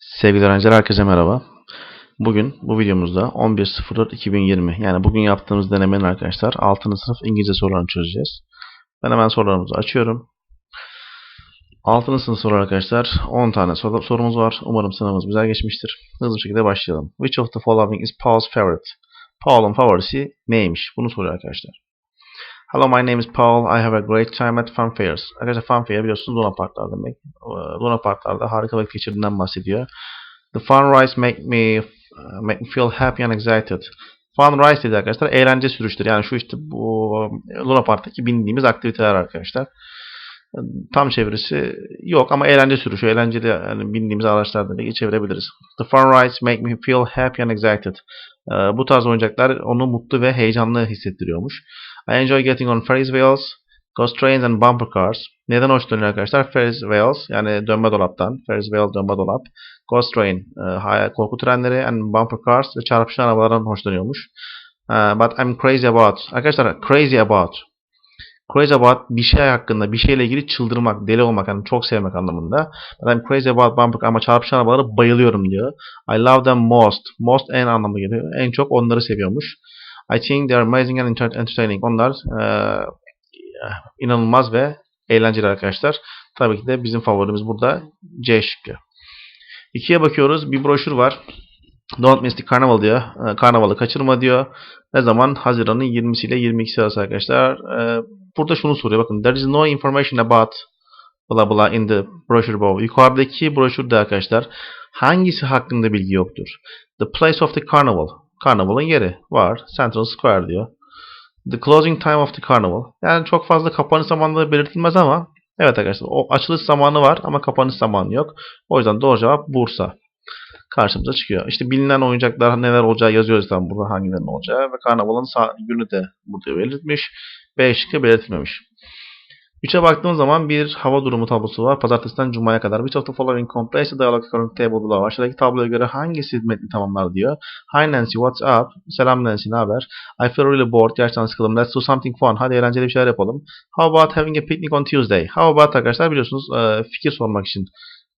Sevgili öğrenciler herkese merhaba. Bugün bu videomuzda 11.04.2020 yani bugün yaptığımız denemenin arkadaşlar 6. sınıf İngilizce sorularını çözeceğiz. Ben hemen sorularımızı açıyorum. 6. sınıf soru arkadaşlar 10 tane sor- sorumuz var. Umarım sınavımız güzel geçmiştir. Hızlı bir şekilde başlayalım. Which of the following is Paul's favorite? Paul'un favorisi neymiş? Bunu soruyor arkadaşlar. Hello, my name is Paul. I have a great time at fun fairs. Arkadaşlar fun fair biliyorsunuz Luna Parklar demek. Luna Parklarda harika vakit geçirdiğinden bahsediyor. The fun rides make me uh, make me feel happy and excited. Fun rides dedi arkadaşlar. Eğlence sürüşleri. Yani şu işte bu Luna Park'taki bindiğimiz aktiviteler arkadaşlar. Tam çevirisi yok ama eğlence sürüşü, eğlenceli yani bindiğimiz araçlarda diye çevirebiliriz. The fun rides make me feel happy and excited. Ee, bu tarz oyuncaklar onu mutlu ve heyecanlı hissettiriyormuş. I enjoy getting on Ferris wheels, ghost trains and bumper cars. Neden hoşlanıyor arkadaşlar? Ferris wheels yani dönme dolaptan. Ferris wheel dönme dolap. Ghost train e, korku trenleri and bumper cars ve çarpışan arabalardan hoşlanıyormuş. E, but I'm crazy about. Arkadaşlar crazy about. Crazy about bir şey hakkında, bir şeyle ilgili çıldırmak, deli olmak, yani çok sevmek anlamında. But I'm crazy about bumper ama çarpışan arabalara bayılıyorum diyor. I love them most. Most en anlamı geliyor. En çok onları seviyormuş. I think they are amazing and enter- entertaining. Onlar eee, inanılmaz ve eğlenceli arkadaşlar. Tabii ki de bizim favorimiz burada C şıkkı. İkiye bakıyoruz. Bir broşür var. Don't miss the carnival diyor. Eee, Karnavalı kaçırma diyor. Ne zaman? Haziran'ın 20'si ile 22'si arası arkadaşlar. Eee, burada şunu soruyor. Bakın there is no information about blah blah in the brochure below. Yukarıdaki broşürde arkadaşlar hangisi hakkında bilgi yoktur? The place of the carnival. Karnavalın yeri var. Central Square diyor. The closing time of the carnival. Yani çok fazla kapanış zamanları belirtilmez ama evet arkadaşlar o açılış zamanı var ama kapanış zamanı yok. O yüzden doğru cevap Bursa. Karşımıza çıkıyor. İşte bilinen oyuncaklar neler olacağı yazıyor zaten burada hangilerinin olacağı ve karnavalın günü de burada belirtmiş. B şıkkı belirtilmemiş. 3'e baktığımız zaman bir hava durumu tablosu var. Pazartesiden Cuma'ya kadar. Which of the following completes the to table below? Aşağıdaki tabloya göre hangisi metni tamamlar diyor. Hi Nancy, what's up? Selam Nancy, ne haber? I feel really bored. Gerçekten sıkıldım. Let's do something fun. Hadi eğlenceli bir şeyler yapalım. How about having a picnic on Tuesday? How about arkadaşlar biliyorsunuz e, fikir sormak için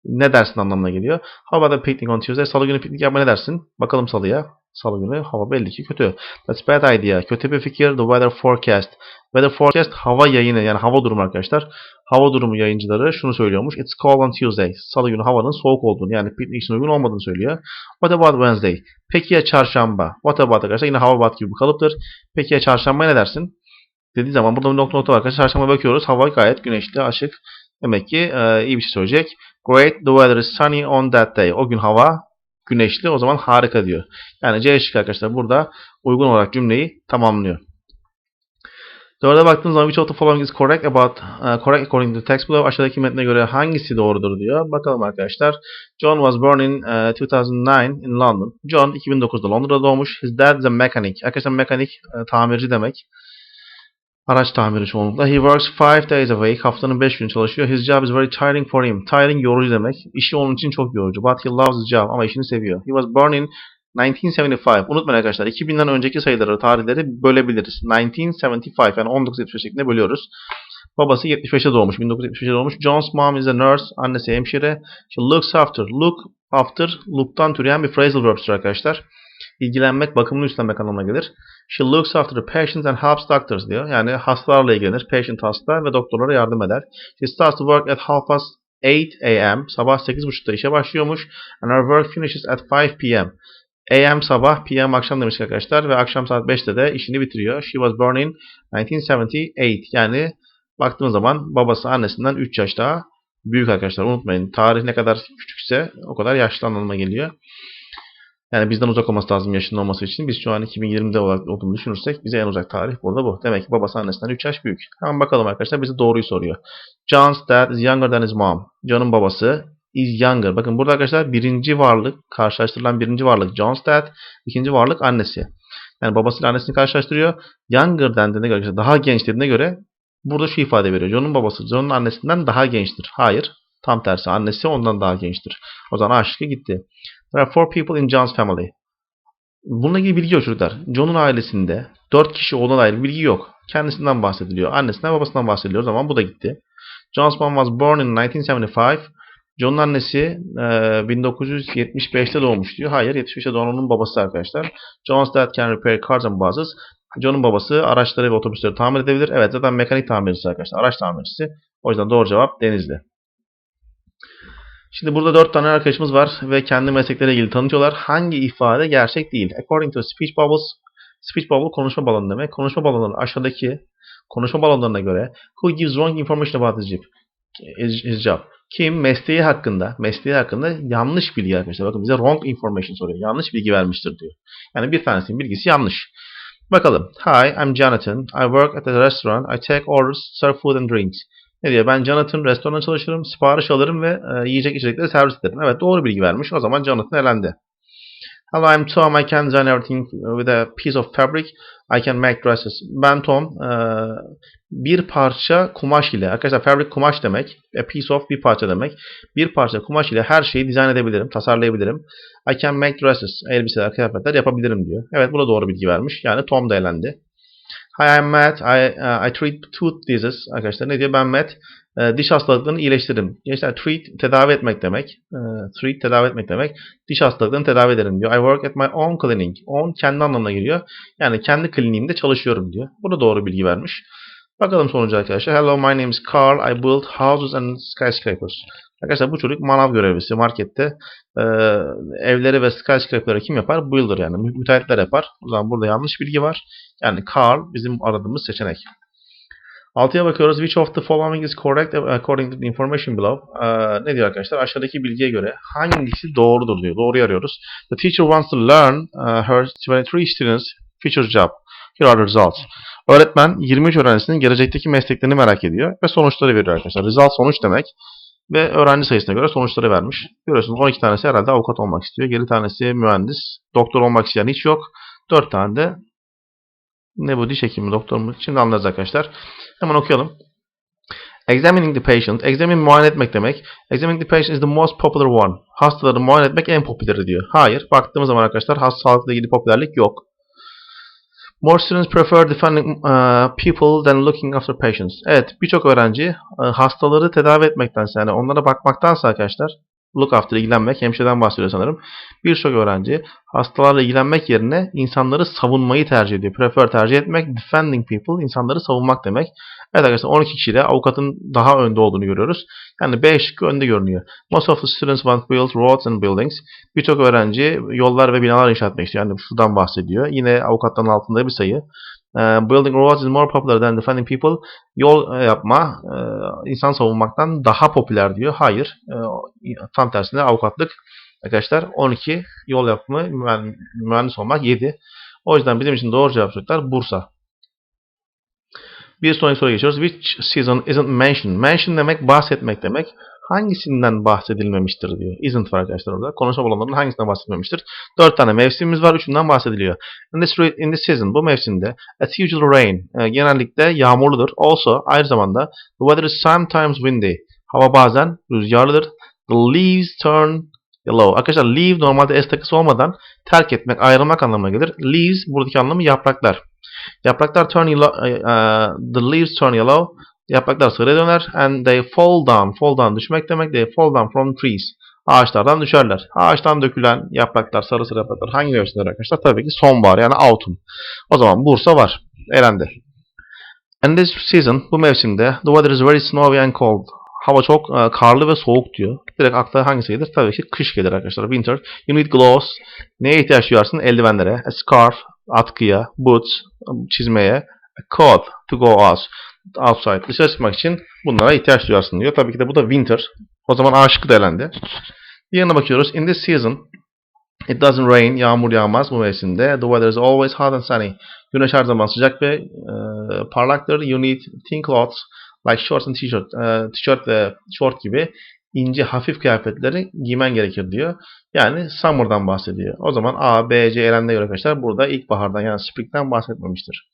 ne dersin anlamına geliyor. How about a picnic on Tuesday? Salı günü piknik yapma ne dersin? Bakalım salıya. Salı günü hava belli ki kötü. That's bad idea. Kötü bir fikir. The weather forecast. Weather forecast hava yayını yani hava durumu arkadaşlar. Hava durumu yayıncıları şunu söylüyormuş. It's cold on Tuesday. Salı günü havanın soğuk olduğunu yani piknik için uygun olmadığını söylüyor. What about Wednesday? Peki ya çarşamba? What about arkadaşlar? Yine how about gibi bir kalıptır. Peki ya çarşamba ne dersin? Dediği zaman burada bir nokta nokta var arkadaşlar. Çarşamba bakıyoruz. Hava gayet güneşli, açık. Demek ki e, iyi bir şey söyleyecek. Great, the weather is sunny on that day. O gün hava güneşli, o zaman harika diyor. Yani C şıkkı arkadaşlar burada uygun olarak cümleyi tamamlıyor. Dörde baktığımız zaman which of the following is correct about uh, correct according to the text below aşağıdaki metne göre hangisi doğrudur diyor. Bakalım arkadaşlar. John was born in uh, 2009 in London. John 2009'da Londra'da doğmuş. His dad is a mechanic. Arkadaşlar mekanik e, tamirci demek. Araç tamiri çoğunlukla. He works 5 days a week. Haftanın 5 günü çalışıyor. His job is very tiring for him. Tiring yorucu demek. İşi onun için çok yorucu. But he loves his job. Ama işini seviyor. He was born in 1975. Unutmayın arkadaşlar 2000'den önceki sayıları, tarihleri bölebiliriz. 1975 yani 1975 şeklinde bölüyoruz. Babası 75'te doğmuş, 1975'te doğmuş. John's mom is a nurse, annesi hemşire. She looks after. Look after, look'tan türeyen bir phrasal verb'tir arkadaşlar. İlgilenmek, bakımını üstlenmek anlamına gelir. She looks after the patients and helps doctors diyor. Yani hastalarla ilgilenir. Patient hasta ve doktorlara yardım eder. She starts to work at half past 8 a.m. Sabah 8.30'da işe başlıyormuş. And her work finishes at 5 p.m. AM sabah, PM akşam demiş arkadaşlar ve akşam saat 5'te de işini bitiriyor. She was born in 1978. Yani baktığımız zaman babası annesinden 3 yaş daha büyük arkadaşlar. Unutmayın tarih ne kadar küçükse o kadar yaşlı anlamına geliyor. Yani bizden uzak olması lazım yaşının olması için. Biz şu an 2020'de olarak olduğunu düşünürsek bize en uzak tarih burada bu. Demek ki babası annesinden 3 yaş büyük. Hemen bakalım arkadaşlar bize doğruyu soruyor. John's dad is younger than his mom. John'un babası is younger. Bakın burada arkadaşlar birinci varlık, karşılaştırılan birinci varlık John's dad, ikinci varlık annesi. Yani babasıyla annesini karşılaştırıyor. Younger dendiğine göre, arkadaşlar daha genç dediğine göre burada şu ifade veriyor. John'un babası John'un annesinden daha gençtir. Hayır. Tam tersi. Annesi ondan daha gençtir. O zaman A şıkkı gitti. There are four people in John's family. Bununla ilgili bilgi yok çocuklar. John'un ailesinde dört kişi olduğuna dair bilgi yok. Kendisinden bahsediliyor. Annesinden babasından bahsediliyor. O zaman bu da gitti. John's mom was born in 1975. John'un annesi e, 1975'te doğmuş diyor. Hayır 75'te doğan onun babası arkadaşlar. John's dad can repair cars and buses. John'un babası araçları ve otobüsleri tamir edebilir. Evet zaten mekanik tamircisi arkadaşlar. Araç tamircisi. O yüzden doğru cevap Denizli. Şimdi burada dört tane arkadaşımız var ve kendi meslekleriyle ilgili tanıtıyorlar. Hangi ifade gerçek değil? According to speech bubbles, speech bubble konuşma balonu demek. Konuşma balonları aşağıdaki konuşma balonlarına göre who gives wrong information about his job? His job. Kim mesleği hakkında, mesleği hakkında yanlış bilgi arkadaşlar. Bakın bize wrong information soruyor. Yanlış bilgi vermiştir diyor. Yani bir tanesinin bilgisi yanlış. Bakalım. Hi, I'm Jonathan. I work at a restaurant. I take orders, serve food and drinks. Ne diyor? Ben Jonathan restoranda çalışırım, sipariş alırım ve e, yiyecek içecekleri servis ederim. Evet doğru bilgi vermiş. O zaman Jonathan elendi. Hello, I'm Tom. I can design everything with a piece of fabric. I can make dresses. Ben Tom. e, bir parça kumaş ile, arkadaşlar fabric kumaş demek. A piece of bir parça demek. Bir parça kumaş ile her şeyi dizayn edebilirim, tasarlayabilirim. I can make dresses. Elbiseler, kıyafetler yapabilirim diyor. Evet bu da doğru bilgi vermiş. Yani Tom da elendi. Hi, I'm Matt. I, uh, I treat tooth diseases. Arkadaşlar ne diyor? Ben Matt. E, diş hastalıklarını iyileştiririm. Gençler treat tedavi etmek demek. E, treat tedavi etmek demek. Diş hastalıklarını tedavi ederim diyor. I work at my own clinic. Own kendi anlamına geliyor. Yani kendi kliniğimde çalışıyorum diyor. Bu da doğru bilgi vermiş. Bakalım sonucu arkadaşlar. Hello, my name is Carl. I build houses and skyscrapers. Arkadaşlar bu çocuk manav görevlisi markette. E, evleri ve skyscraper'ları kim yapar? Builder yani. Mü- Müteahhitler yapar. O zaman burada yanlış bilgi var. Yani Carl bizim aradığımız seçenek. Altıya bakıyoruz. Which of the following is correct according to the information below? Ee, ne diyor arkadaşlar? Aşağıdaki bilgiye göre hangisi doğrudur diyor. Doğruyu arıyoruz. The teacher wants to learn uh, her 23 students future job. Here are the results. Öğretmen 23 öğrencisinin gelecekteki mesleklerini merak ediyor ve sonuçları veriyor arkadaşlar. Result sonuç demek ve öğrenci sayısına göre sonuçları vermiş. Görüyorsunuz 12 tanesi herhalde avukat olmak istiyor. 7 tanesi mühendis. Doktor olmak isteyen hiç yok. 4 tane de ne bu diş hekimi doktor mu? Şimdi anlarız arkadaşlar. Hemen okuyalım. Examining the patient. Examine muayene etmek demek. Examining the patient is the most popular one. Hastaları muayene etmek en popüleri diyor. Hayır. Baktığımız zaman arkadaşlar hastalıkla ilgili popülerlik yok. More students prefer defending uh, people than looking after patients. Evet birçok öğrenci e, hastaları tedavi etmektense yani onlara bakmaktansa arkadaşlar look after ilgilenmek hemşireden bahsediyor sanırım. Birçok öğrenci hastalarla ilgilenmek yerine insanları savunmayı tercih ediyor. Prefer tercih etmek, defending people insanları savunmak demek. Evet arkadaşlar 12 kişiyle avukatın daha önde olduğunu görüyoruz. Yani B şıkkı önde görünüyor. Most of the students want to build roads and buildings. Birçok öğrenci yollar ve binalar inşa etmek istiyor. Yani şuradan bahsediyor. Yine avukatların altında bir sayı. Ee, building roads is more popular than defending people. Yol e, yapma, e, insan savunmaktan daha popüler diyor. Hayır. E, tam tersine avukatlık arkadaşlar 12 yol mühen- mühendis olmak 7. O yüzden bizim için doğru cevap çocuklar Bursa. Bir sonraki soruya geçiyoruz. Which season isn't mentioned? Mention demek bahsetmek demek. Hangisinden bahsedilmemiştir diyor. Isn't var arkadaşlar orada. Konuşma olanların hangisinden bahsedilmemiştir? Dört tane mevsimimiz var. Üçünden bahsediliyor. In this, in this season, bu mevsimde, it's usually rain. e, genellikle yağmurludur. Also, aynı zamanda, the weather is sometimes windy. Hava bazen rüzgarlıdır. The leaves turn yellow. Arkadaşlar leave normalde s takısı olmadan terk etmek, ayrılmak anlamına gelir. Leaves buradaki anlamı yapraklar. Yapraklar turn yellow, e, the leaves turn yellow. Yapraklar sarıya döner and they fall down. Fall down düşmek demek. They fall down from trees. Ağaçlardan düşerler. Ağaçtan dökülen yapraklar, sarı sarı yapraklar hangi mevsimler arkadaşlar? Tabii ki sonbahar yani autumn. O zaman Bursa var. Elendi. And this season, bu mevsimde, the weather is very snowy and cold. Hava çok e, karlı ve soğuk diyor. Direkt akla hangisi gelir? Tabii ki kış gelir arkadaşlar. Winter. You need gloves. Neye ihtiyaç duyarsın? Eldivenlere. A scarf. Atkıya. Boots. Çizmeye. A coat. To go out. Outside. Dışarı çıkmak için bunlara ihtiyaç duyarsın diyor. Tabii ki de bu da winter. O zaman A da elendi. Diğerine bakıyoruz. In this season, it doesn't rain. Yağmur yağmaz bu mevsimde. The weather is always hot and sunny. Güneş her zaman sıcak ve e, parlaktır. You need thin clothes like shorts and t-shirt. E, tişört ve short gibi ince hafif kıyafetleri giymen gerekir diyor. Yani summer'dan bahsediyor. O zaman A, B, C elendiğine göre arkadaşlar burada ilkbahardan yani spring'den bahsetmemiştir.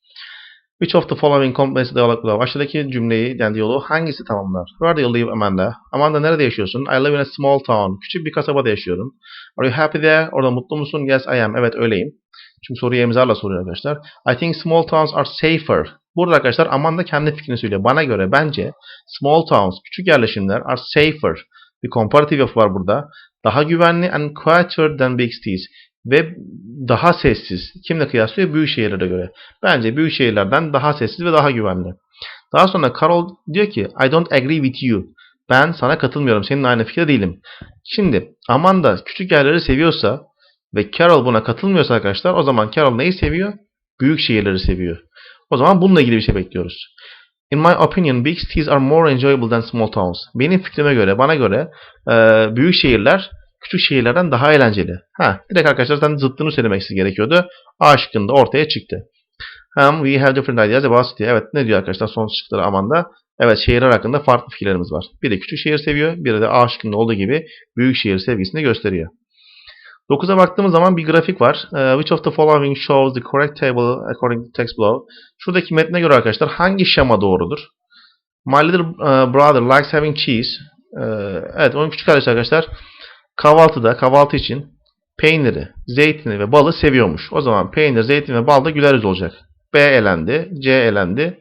Which of the following complements the dialogue below? Aşağıdaki cümleyi yani diyaloğu hangisi tamamlar? Where do you live Amanda? Amanda nerede yaşıyorsun? I live in a small town. Küçük bir kasabada yaşıyorum. Are you happy there? Orada mutlu musun? Yes I am. Evet öyleyim. Çünkü soruyu emzarla soruyor arkadaşlar. I think small towns are safer. Burada arkadaşlar Amanda kendi fikrini söylüyor. Bana göre bence small towns, küçük yerleşimler are safer. Bir comparative yapı var burada. Daha güvenli and quieter than big cities. Ve daha sessiz. Kimle kıyaslıyor? Büyük şehirlere göre. Bence büyük şehirlerden daha sessiz ve daha güvenli. Daha sonra Carol diyor ki I don't agree with you. Ben sana katılmıyorum. Seninle aynı fikirde değilim. Şimdi Amanda küçük yerleri seviyorsa ve Carol buna katılmıyorsa arkadaşlar o zaman Carol neyi seviyor? Büyük şehirleri seviyor. O zaman bununla ilgili bir şey bekliyoruz. In my opinion, big cities are more enjoyable than small towns. Benim fikrime göre, bana göre büyük şehirler küçük şehirlerden daha eğlenceli. Ha, direkt arkadaşlar zaten zıttını söylemek gerekiyordu. A şıkkında ortaya çıktı. Um, we have different ideas about city. Evet ne diyor arkadaşlar son şıkları Amanda? Evet şehirler hakkında farklı fikirlerimiz var. Biri küçük şehir seviyor, biri de A şıkkında olduğu gibi büyük şehir sevgisini gösteriyor. 9'a baktığımız zaman bir grafik var. Uh, which of the following shows the correct table according to text below? Şuradaki metne göre arkadaşlar hangi şema doğrudur? My little uh, brother likes having cheese. Uh, evet onun küçük kardeşi arkadaşlar kahvaltıda kahvaltı için peyniri, zeytini ve balı seviyormuş. O zaman peynir, zeytin ve bal da güler yüz olacak. B elendi, C elendi,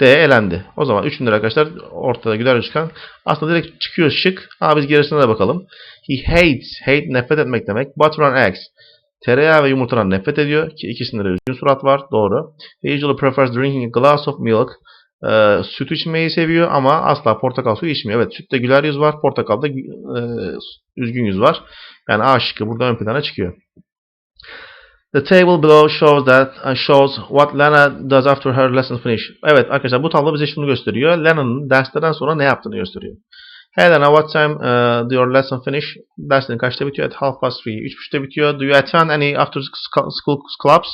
D elendi. O zaman üçündür arkadaşlar ortada güler çıkan. Aslında direkt çıkıyor şık. Ama biz gerisine de bakalım. He hates, hate nefret etmek demek. Butter and eggs. Tereyağı ve yumurtadan nefret ediyor ki ikisinde de üzgün surat var. Doğru. He usually prefers drinking a glass of milk. Ee, süt içmeyi seviyor ama asla portakal suyu içmiyor. Evet sütte güler yüz var. Portakalda e, üzgün yüz var. Yani A şıkkı burada ön plana çıkıyor. The table below shows that uh, shows what Lena does after her lessons finish. Evet arkadaşlar bu tablo bize şunu gösteriyor. Lena'nın derslerden sonra ne yaptığını gösteriyor. Hey Lena, what time uh, do your lesson finish? Derslerin kaçta bitiyor? At half past three. Üç buçukta bitiyor. Do you attend any after school clubs?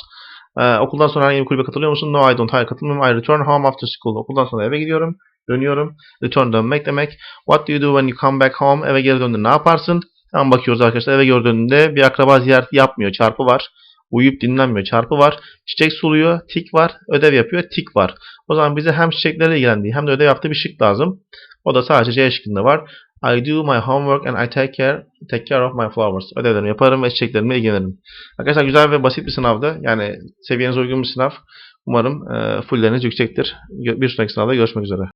Ee, okuldan sonra herhangi bir kulübe katılıyor musun? No, I don't. Hayır katılmıyorum. I return home after school. Okuldan sonra eve gidiyorum. Dönüyorum. Return dönmek demek. What do you do when you come back home? Eve geri döndüğünde ne yaparsın? Hemen bakıyoruz arkadaşlar. Eve geri döndüğünde bir akraba ziyareti yapmıyor. Çarpı var. Uyuyup dinlenmiyor. Çarpı var. Çiçek suluyor. Tik var. Ödev yapıyor. Tik var. O zaman bize hem çiçeklerle ilgilendiği hem de ödev yaptığı bir şık lazım. O da sadece C şıkkında var. I do my homework and I take care take care of my flowers. Ödevlerimi yaparım ve çiçeklerimle ilgilenirim. Arkadaşlar güzel ve basit bir sınavdı. Yani seviyenize uygun bir sınav. Umarım e, fullleriniz yüksektir. Bir sonraki sınavda görüşmek üzere.